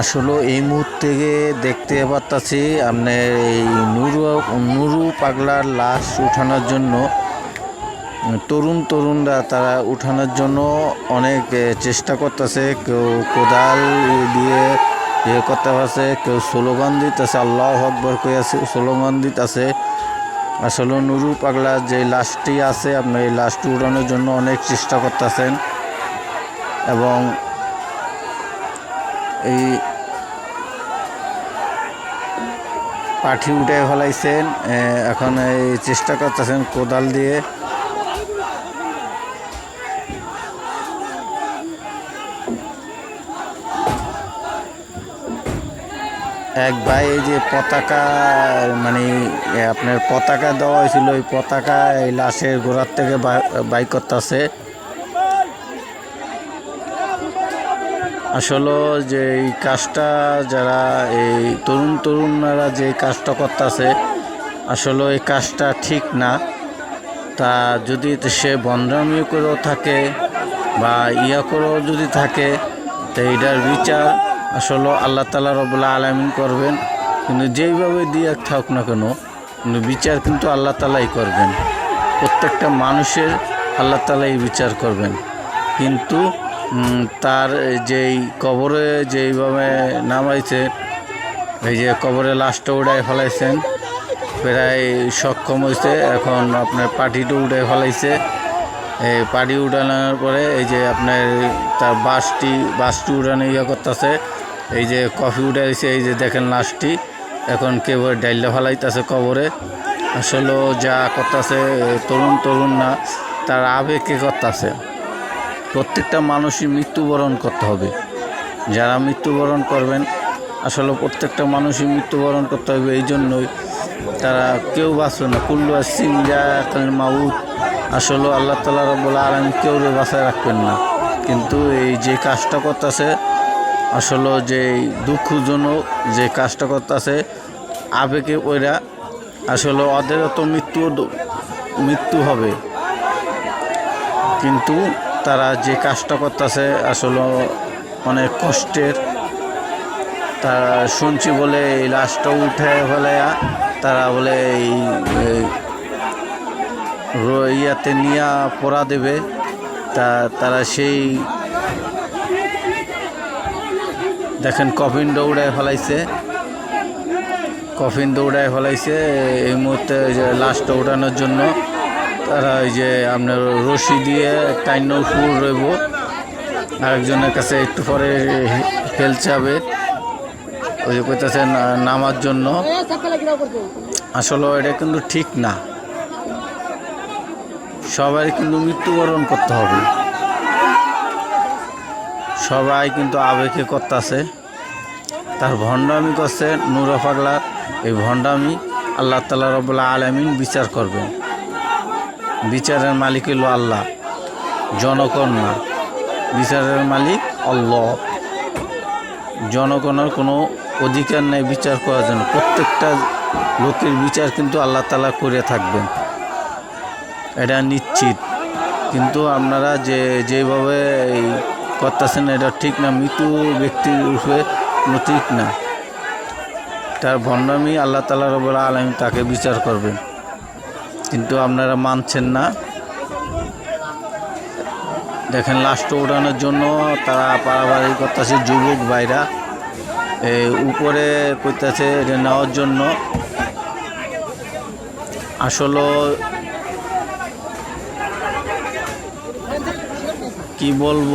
আসলে এই মুহূর্তে দেখতে পারতাছি আপনার এই নুরু নুরু পাগলার লাশ উঠানোর জন্য, তরুণ তরুণরা তারা উঠানোর জন্য অনেক চেষ্টা করতেছে। কেউ কোদাল দিয়ে ইয়ে করতে পারছে, কেউ স্লোগান দিতেছে, আল্লাহ আকবর কই আছে স্লোগান দিতেছে। আসলে নুরু পাগলার যে লাশটি আছে আপনার এই লাশটি উঠানোর জন্য অনেক চেষ্টা করতেছেন। এবং এই পাঠি উঠে ফেলাইছেন এখন এই চেষ্টা করতেছেন কোদাল দিয়ে। এক ভাই এই যে পতাকা মানে আপনার পতাকা দেওয়া হয়েছিল, ওই পতাকা এই লাশের গোড়ার থেকে বাই করতেছে। আসলে যে এই কাজটা যারা এই তরুণ তরুণরা যে কাজটা করতেছে, আসলে এই কাজটা ঠিক না। তা যদি সে বন্দ্রামি করেও থাকে বা ইয়া করেও যদি থাকে, তো এইটার বিচার আসলে আল্লাহ তালা রবুল্লা আলমিন করবেন। কিন্তু যেইভাবে দিয়ে থাক না কেন, কিন্তু বিচার কিন্তু আল্লাহ তালাই করবেন। প্রত্যেকটা মানুষের আল্লাহ তালাই বিচার করবেন। কিন্তু তার যেই কবরে যেইভাবে নামাইছে, এই যে কবরে লাশটা উড়াই ফেলাইছেন, প্রায় সক্ষম হয়েছে এখন আপনার পাটিটা উঠে ফেলাইছে। এই পাটি উঠানোর পরে এই যে আপনার তার বাসটি বাসটি উঠানো ইয়ে করতেছে। এই যে কফি উঠাইছে এই যে দেখেন লাশটি। এখন কেউ ডাইলে ফেলাইতেছে কবরে। আসলে যা করতেছে তরুণ তরুণ না, তার আবেগে করতেছে। প্রত্যেকটা মানুষই মৃত্যুবরণ করতে হবে। যারা মৃত্যুবরণ করবেন, আসলে প্রত্যেকটা মানুষই মৃত্যুবরণ করতে হবে এই জন্যই। তারা কেউ বাঁচবে না। কুল্লু সিং যা মাউত। আসলে আল্লাহ তালা রব্বুল আলম কেউ বাঁচায় রাখবেন না। কিন্তু এই যে কাজটা করতেছে, আসলে যে দুঃখজনক যে কাজটা করতেছে, আবেগে ওইরা আসলে ওদেরও তো মৃত্যু মৃত্যু হবে। কিন্তু তারা যে কাজটা করতেছে আসলে অনেক কষ্টের। তারা শুনছি বলে এই লাশটা উঠে ফেলাইয়া তারা বলে এই ইয়াতে নিয়া পড়া দেবে। তা তারা সেই দেখেন কফিন দৌড়ায় ফেলাইছে। কফিন দৌড়ায় ফেলাইছে এই মুহূর্তে লাশটা উঠানোর জন্য। তারা ওই যে আপনার রশি দিয়ে টাইন ফুল রইব আরেকজনের কাছে একটু পরে ফেলছে হবে ওই যে কইতেছে নামার জন্য। আসলে এটা কিন্তু ঠিক না। সবাই কিন্তু মৃত্যুবরণ করতে হবে। সবাই কিন্তু আবেগে করতেছে। তার ভণ্ডামি করছে নুরা পাগলা। এই ভণ্ডামি আল্লাহ তালা রবুল্লা আলমিন বিচার করবেন। বিচারের মালিক হলো আল্লাহ না বিচারের মালিক আল্লাহ। জনগণের কোনো অধিকার নেই বিচার করার জন্য। প্রত্যেকটা লোকের বিচার কিন্তু আল্লাহ তালা করে থাকবেন। এটা নিশ্চিত। কিন্তু আপনারা যে, যেভাবে এই করতেছেন, এটা ঠিক না মৃত্যু ব্যক্তির রূপে কোনো ঠিক না। তার ভণ্ডামি আল্লাহ তালা রবুল্লা আলম তাকে বিচার করবেন। কিন্তু আপনারা মানছেন না। দেখেন লাস্ট ওঠানোর জন্য তারা পাড়াবাড়ি করতেছে যুবক ভাইরা। এই উপরে করতেছে এটা নেওয়ার জন্য। আসলে কি বলব?